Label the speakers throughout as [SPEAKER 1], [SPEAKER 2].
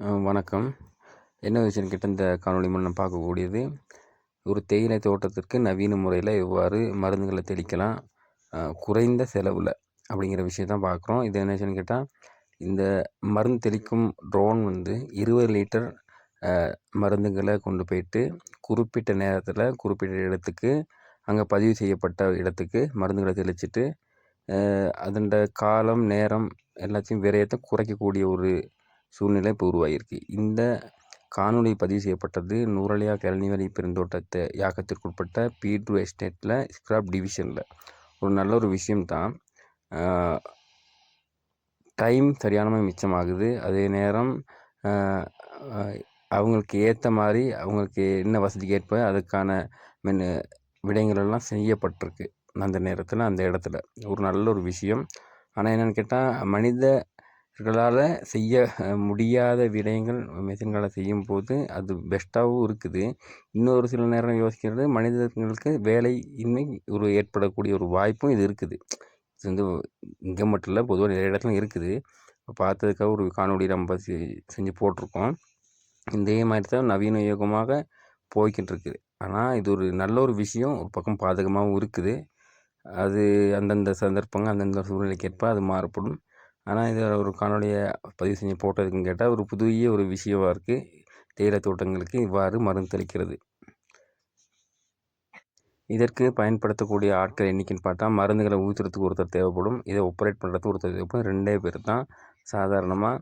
[SPEAKER 1] வணக்கம். என்ன விஷயம் கிட்ட இந்த காணொளி மூலம் பார்க்கக்கூடியது ஒரு தேயிலை தோட்டத்திற்கு நவீன முறையில் எவ்வாறு மருந்துகளை தெளிக்கலாம் குறைந்த செலவில் அப்படிங்கிற விஷயத்தான் பார்க்குறோம். இது என்ன விஷயம்னு கேட்டால் இந்த மருந்து தெளிக்கும் ட்ரோன் வந்து இருபது லிட்டர் மருந்துகளை கொண்டு போயிட்டு குறிப்பிட்ட நேரத்தில் குறிப்பிட்ட இடத்துக்கு அங்கே பதிவு செய்யப்பட்ட இடத்துக்கு மருந்துகளை தெளிச்சிட்டு அதன் காலம் நேரம் எல்லாத்தையும் விரயத்தை குறைக்கக்கூடிய ஒரு சூழ்நிலை இப்போ உருவாகியிருக்கு. இந்த காணொளி பதிவு செய்யப்பட்டது நூரலியா கழனிவரி பெருந்தோட்டத்தை யாக்கத்திற்குட்பட்ட பீட்ரு எஸ்டேட்டில் ஸ்கிராப் டிவிஷனில். ஒரு நல்ல ஒரு விஷயம்தான் டைம் சரியான மிச்சமாகுது. அதே நேரம் அவங்களுக்கு ஏற்ற மாதிரி அவங்களுக்கு என்ன வசதிக்கு ஏற்ப அதுக்கான மென் விடயங்களெல்லாம் செய்யப்பட்டிருக்கு. அந்த நேரத்தில் அந்த இடத்துல. ஒரு நல்ல ஒரு விஷயம். ஆனால் என்னென்னு கேட்டால் மனித இவர்களால் செய்ய முடியாத விடயங்கள் மிஷின்களால் செய்யும்போது அது பெஸ்ட்டாகவும் இருக்குது. இன்னொரு சில நேரம் யோசிக்கிறது மனிதர்களுக்கு வேலை இன்மை ஒரு ஏற்படக்கூடிய ஒரு வாய்ப்பும் இது இருக்குது. இது வந்து இங்கே மட்டும் இல்லை பொதுவாக நிறைய இடத்துல இருக்குது. பார்த்ததுக்காக ஒரு காணொலி நம்ம செ- செஞ்சு போட்டிருக்கோம். இதே மாதிரி தான் நவீன யுகமாக போய்கிட்டு இருக்குது ஆனால் இது ஒரு நல்ல ஒரு விஷயம் ஒரு பக்கம் பாதகமாகவும் இருக்குது. அது அந்தந்த சந்தர்ப்பங்கள் அந்தந்த சூழ்நிலைக்கேற்ப அது மாறுபடும். ஆனால் இது ஒரு காணொலியை பதிவு செஞ்சு போட்டதுக்குன்னு கேட்டால் ஒரு புதிய ஒரு விஷயமா இருக்குது தேயிலை தோட்டங்களுக்கு இவ்வாறு மருந்து தெளிக்கிறது. இதற்கு பயன்படுத்தக்கூடிய ஆட்கள் எண்ணிக்கைன்னு பார்த்தா மருந்துகளை ஊற்றுறதுக்கு ஒருத்தர் தேவைப்படும். இதை ஆப்ரேட் பண்ணுறதுக்கு ஒருத்தர் தேவைப்படும். ரெண்டே பேர் தான். சாதாரணமாக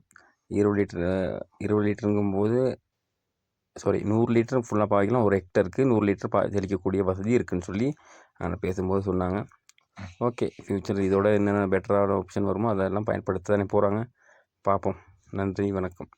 [SPEAKER 1] இருபது லிட்டர் இருபது லிட்டருங்கும்போது சாரி நூறு லிட்டர் ஃபுல்லாக பாய்க்கலாம் ஒரு ஹெக்டருக்கு நூறு லிட்டர் பா தெளிக்கக்கூடிய வசதி இருக்குன்னு சொல்லி நான் பேசும்போது சொன்னாங்க. ஓகே ஃப்யூச்சர் இதோட என்னென்ன பெட்டரான ஆப்ஷன் வருமோ அதெல்லாம் பயன்படுத்த தானே போகிறாங்க பார்ப்போம். நன்றி வணக்கம்.